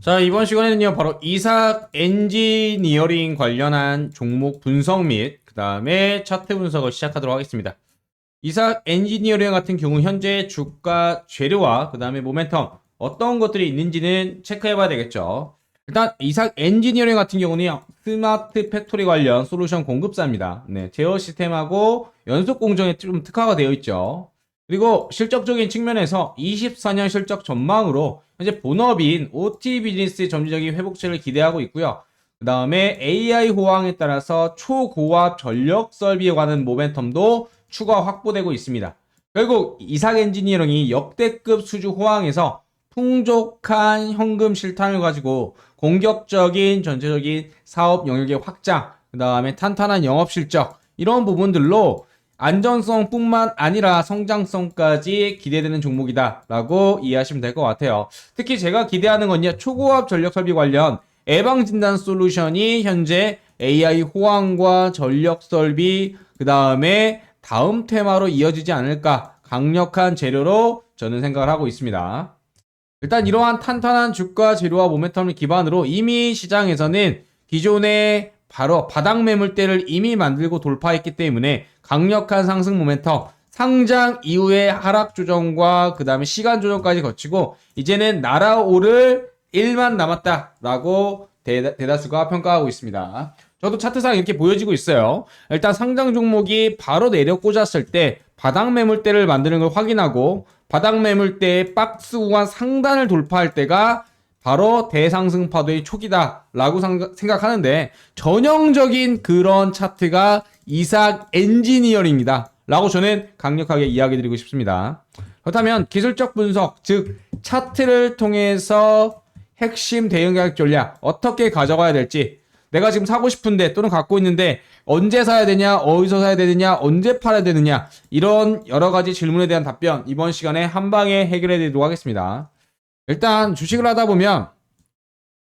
자, 이번 시간에는요, 바로 이삭 엔지니어링 관련한 종목 분석 및, 그 다음에 차트 분석을 시작하도록 하겠습니다. 이삭 엔지니어링 같은 경우, 현재 주가 재료와, 그 다음에 모멘텀, 어떤 것들이 있는지는 체크해 봐야 되겠죠. 일단, 이삭 엔지니어링 같은 경우는 스마트 팩토리 관련 솔루션 공급사입니다. 네, 제어 시스템하고 연속 공정에 좀 특화가 되어 있죠. 그리고 실적적인 측면에서 24년 실적 전망으로 현재 본업인 OT 비즈니스의 점진적인 회복세를 기대하고 있고요. 그 다음에 AI 호황에 따라서 초고압 전력 설비에 관한 모멘텀도 추가 확보되고 있습니다. 결국 이삭 엔지니어링이 역대급 수주 호황에서 풍족한 현금 실탄을 가지고 공격적인 전체적인 사업 영역의 확장, 그 다음에 탄탄한 영업 실적 이런 부분들로 안전성뿐만 아니라 성장성까지 기대되는 종목이다라고 이해하시면 될 것 같아요. 특히 제가 기대하는 건요 초고압 전력 설비 관련 예방 진단 솔루션이 현재 AI 호황과 전력 설비 그 다음에 다음 테마로 이어지지 않을까 강력한 재료로 저는 생각을 하고 있습니다. 일단 이러한 탄탄한 주가 재료와 모멘텀을 기반으로 이미 시장에서는 기존의 바로 바닥 매물대를 이미 만들고 돌파했기 때문에 강력한 상승 모멘텀 상장 이후의 하락 조정과 그 다음에 시간 조정까지 거치고 이제는 날아오를 1만 남았다라고 대, 대다 수가 평가하고 있습니다. 저도 차트상 이렇게 보여지고 있어요. 일단 상장 종목이 바로 내려 꽂았을 때 바닥 매물대를 만드는 걸 확인하고 바닥 매물대의 박스 구간 상단을 돌파할 때가 바로 대상승 파도의 초기다라고 생각하는데 전형적인 그런 차트가 이삭 엔지니어링이다. 라고 저는 강력하게 이야기 드리고 싶습니다. 그렇다면 기술적 분석, 즉 차트를 통해서 핵심 대응 가격 전략 어떻게 가져가야 될지 내가 지금 사고 싶은데 또는 갖고 있는데 언제 사야 되냐, 어디서 사야 되느냐, 언제 팔아야 되느냐 이런 여러 가지 질문에 대한 답변 이번 시간에 한 방에 해결해 드리도록 하겠습니다. 일단 주식을 하다 보면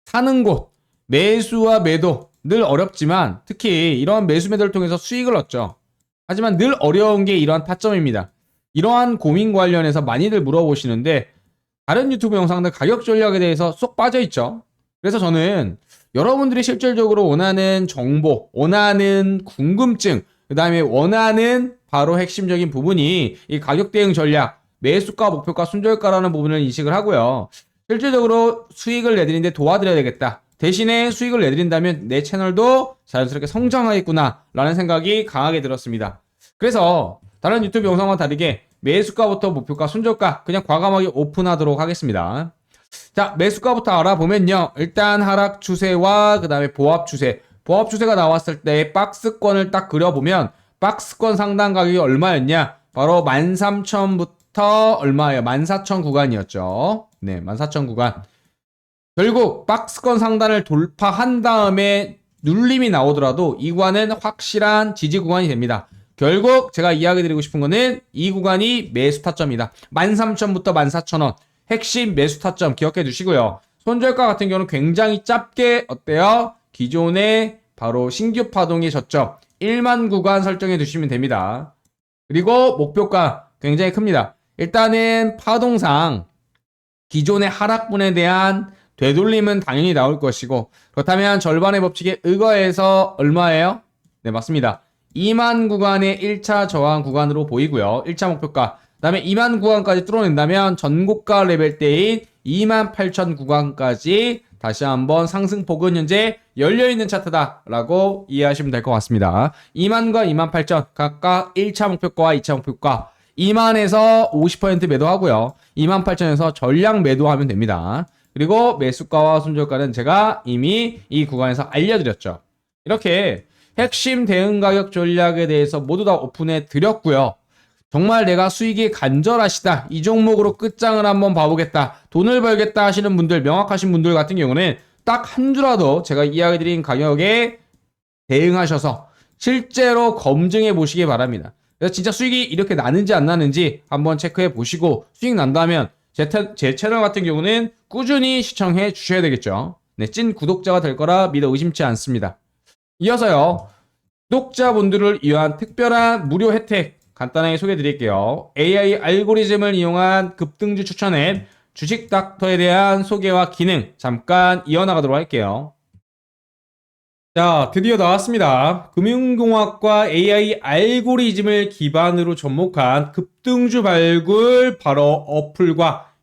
사는 곳, 매수와 매도 늘 어렵지만 특히 이러한 매수 매도를 통해서 수익을 얻죠. 하지만 늘 어려운 게 이러한 타점입니다. 이러한 고민 관련해서 많이들 물어보시는데 다른 유튜브 영상들 가격 전략에 대해서 쏙 빠져 있죠. 그래서 저는 여러분들이 실질적으로 원하는 정보, 원하는 궁금증, 그 다음에 원하는 바로 핵심적인 부분이 이 가격 대응 전략, 매수가, 목표가, 순절가라는 부분을 인식을 하고요. 실질적으로 수익을 내드리는데 도와드려야 되겠다. 대신에 수익을 내드린다면 내 채널도 자연스럽게 성장하겠구나 라는 생각이 강하게 들었습니다. 그래서 다른 유튜브 영상과 다르게 매수가부터 목표가, 순저가 그냥 과감하게 오픈하도록 하겠습니다. 자, 매수가부터 알아보면요. 일단 하락 추세와 그 다음에 보합 추세. 보합 추세가 나왔을 때 박스권을 딱 그려보면 박스권 상단 가격이 얼마였냐? 바로 13,000부터 얼마예요? 14,000 구간이었죠. 네, 14,000 구간. 결국 박스권 상단을 돌파한 다음에 눌림이 나오더라도 이 구간은 확실한 지지 구간이 됩니다. 결국 제가 이야기 드리고 싶은 거는 이 구간이 매수 타점이다. 13,000부터 14,000원. 핵심 매수 타점 기억해 두시고요. 손절가 같은 경우는 굉장히 짧게 어때요? 기존의 바로 신규 파동의 저점 1만 구간 설정해 두시면 됩니다. 그리고 목표가 굉장히 큽니다. 일단은 파동상 기존의 하락분에 대한 되돌림은 당연히 나올 것이고 그렇다면 절반의 법칙에 의거해서 얼마예요? 네 맞습니다. 2만 구간의 1차 저항 구간으로 보이고요. 1차 목표가 그 다음에 2만 구간까지 뚫어낸다면 전고가 레벨 때인 2만 8천 구간까지 다시 한번 상승폭은 현재 열려있는 차트다라고 이해하시면 될 것 같습니다. 2만과 2만 8천 각각 1차 목표가와 2차 목표가 2만에서 50% 매도하고요. 2만 8천에서 전량 매도하면 됩니다. 그리고 매수가와 손절가는 제가 이미 이 구간에서 알려드렸죠. 이렇게 핵심 대응 가격 전략에 대해서 모두 다 오픈해 드렸고요. 정말 내가 수익이 간절하시다. 이 종목으로 끝장을 한번 봐보겠다. 돈을 벌겠다 하시는 분들, 명확하신 분들 같은 경우는 딱 한 주라도 제가 이야기 드린 가격에 대응하셔서 실제로 검증해 보시기 바랍니다. 그래서 진짜 수익이 이렇게 나는지 안 나는지 한번 체크해 보시고 수익 난다면 제, 제 채널 같은 경우는 꾸준히 시청해 주셔야 되겠죠. 네, 찐 구독자가 될 거라 믿어 의심치 않습니다. 이어서요. 구독자분들을 위한 특별한 무료 혜택 간단하게 소개해 드릴게요. AI 알고리즘을 이용한 급등주 추천 앱 주식 닥터에 대한 소개와 기능 잠깐 이어나가도록 할게요. 자, 드디어 나왔습니다. 금융공학과 AI 알고리즘을 기반으로 접목한 급등주 발굴 바로 어플과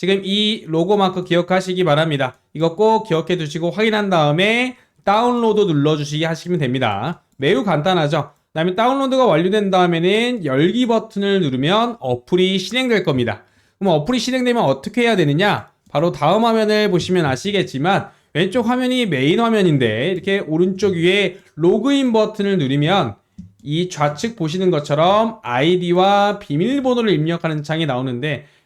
지금 이 로고 마크 기억하시기 바랍니다. 이거 꼭 기억해 두시고 확인한 다음에 다운로드 눌러주시기 하시면 됩니다. 매우 간단하죠. 그 다음에 다운로드가 완료된 다음에는 열기 버튼을 누르면 어플이 실행될 겁니다. 그럼 어플이 실행되면 어떻게 해야 되느냐? 바로 다음 화면을 보시면 아시겠지만 왼쪽 화면이 메인 화면인데 이렇게 오른쪽 위에 로그인 버튼을 누르면 이 좌측 보시는 것처럼 아이디와 비밀번호를 입력하는 창이 나오는데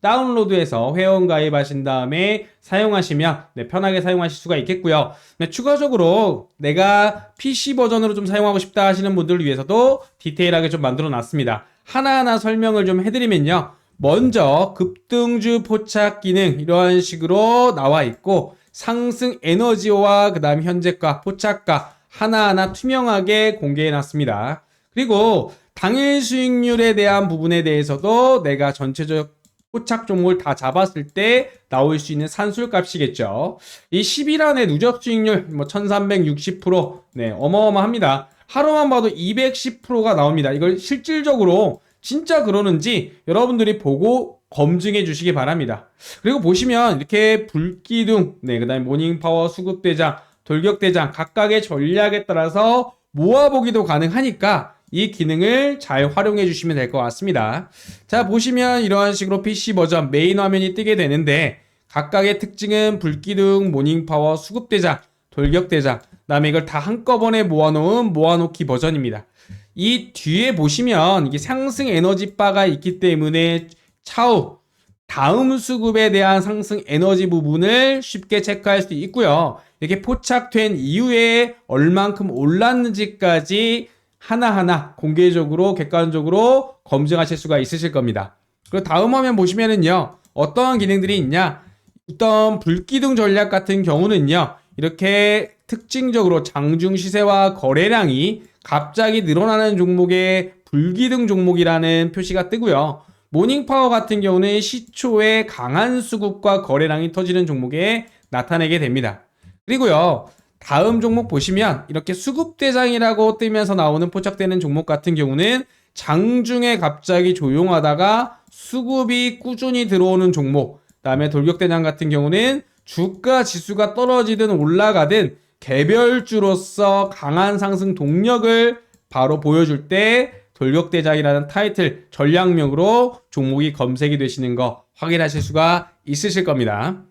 다운로드해서 회원 가입하신 다음에 사용하시면 네, 편하게 사용하실 수가 있겠고요. 네, 추가적으로 내가 PC 버전으로 좀 사용하고 싶다 하시는 분들을 위해서도 디테일하게 좀 만들어 놨습니다. 하나하나 설명을 좀 해드리면요. 먼저 급등주 포착 기능 이러한 식으로 나와 있고 상승 에너지와 그 다음 현재가 포착가 하나하나 투명하게 공개해 놨습니다. 그리고 당일 수익률에 대한 부분에 대해서도 내가 전체적 포착 종목을 다 잡았을 때 나올 수 있는 산술 값이겠죠. 이 10일 안에 누적 수익률 뭐 1360%. 네, 어마어마합니다. 하루만 봐도 210%가 나옵니다. 이걸 실질적으로 진짜 그러는지 여러분들이 보고 검증해 주시기 바랍니다. 그리고 보시면 이렇게 불기둥, 네, 그 다음에 모닝파워, 수급대장, 돌격대장 각각의 전략에 따라서 모아보기도 가능하니까 이 기능을 잘 활용해 주시면 될 것 같습니다. 자, 보시면 이러한 식으로 PC 버전 메인 화면이 뜨게 되는데 각각의 특징은 불기둥, 모닝파워, 수급대장, 돌격대장, 그다음에 이걸 다 한꺼번에 모아놓은 모아놓기 버전입니다. 이 뒤에 보시면 이게 상승 에너지 바가 있기 때문에 차후 다음 수급에 대한 상승 에너지 부분을 쉽게 체크할 수 있고요. 이렇게 포착된 이후에 얼만큼 올랐는지까지 하나하나 공개적으로 객관적으로 검증하실 수가 있으실 겁니다. 그리고 다음 화면 보시면은요. 어떠한 기능들이 있냐? 어떤 불기둥 전략 같은 경우는요. 이렇게 특징적으로 장중 시세와 거래량이 갑자기 늘어나는 종목의 불기둥 종목이라는 표시가 뜨고요. 모닝파워 같은 경우는 시초에 강한 수급과 거래량이 터지는 종목에 나타내게 됩니다. 그리고요. 다음 종목 보시면 이렇게 수급대장이라고 뜨면서 나오는 포착되는 종목 같은 경우는 장중에 갑자기 조용하다가 수급이 꾸준히 들어오는 종목. 그 다음에 돌격대장 같은 경우는 주가 지수가 떨어지든 올라가든 개별주로서 강한 상승 동력을 바로 보여줄 때 돌격대장이라는 타이틀 전략명으로 종목이 검색이 되시는 거 확인하실 수가 있으실 겁니다.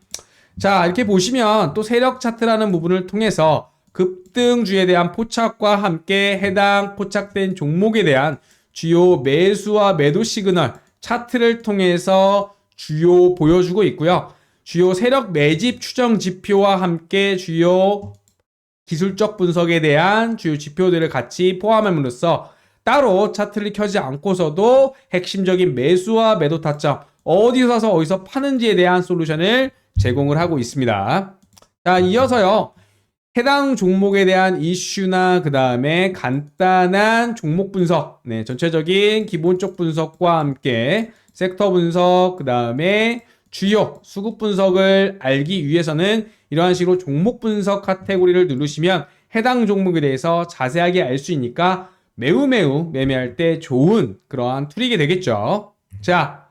자, 이렇게 보시면 또 세력 차트라는 부분을 통해서 급등주에 대한 포착과 함께 해당 포착된 종목에 대한 주요 매수와 매도 시그널 차트를 통해서 주요 보여주고 있고요. 주요 세력 매집 추정 지표와 함께 주요 기술적 분석에 대한 주요 지표들을 같이 포함함으로써 따로 차트를 켜지 않고서도 핵심적인 매수와 매도 타점 어디서 사서 어디서 파는지에 대한 솔루션을 제공을 하고 있습니다. 자, 이어서요. 해당 종목에 대한 이슈나 그 다음에 간단한 종목 분석, 네, 전체적인 기본적 분석과 함께 섹터 분석, 그 다음에 주요 수급 분석을 알기 위해서는 이러한 식으로 종목 분석 카테고리를 누르시면 해당 종목에 대해서 자세하게 알 수 있으니까 매우 매우 매매할 때 좋은 그러한 툴이게 되겠죠. 자,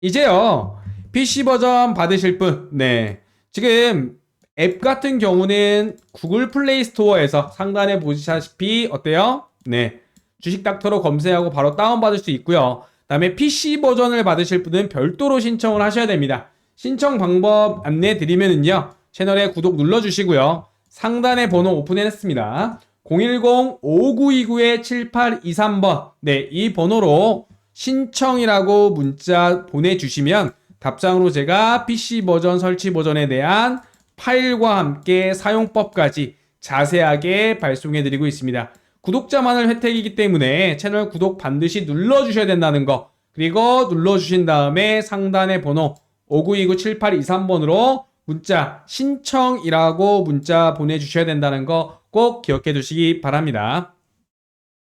이제요. PC 버전 받으실 분, 네. 지금 앱 같은 경우는 구글 플레이 스토어에서 상단에 보시다시피 어때요? 네. 주식 닥터로 검색하고 바로 다운받을 수 있고요. 다음에 PC 버전을 받으실 분은 별도로 신청을 하셔야 됩니다. 신청 방법 안내 드리면은요. 채널에 구독 눌러주시고요. 상단에 번호 오픈해놨습니다. 010-5929-7823번. 네, 이 번호로 신청이라고 문자 보내주시면 답장으로 제가 PC 버전 설치 버전에 대한 파일과 함께 사용법까지 자세하게 발송해 드리고 있습니다. 구독자만을 혜택이기 때문에 채널 구독 반드시 눌러주셔야 된다는 거. 그리고 눌러주신 다음에 상단의 번호 5929-7823번으로 문자 신청이라고 문자 보내주셔야 된다는 거 꼭 기억해 두시기 바랍니다.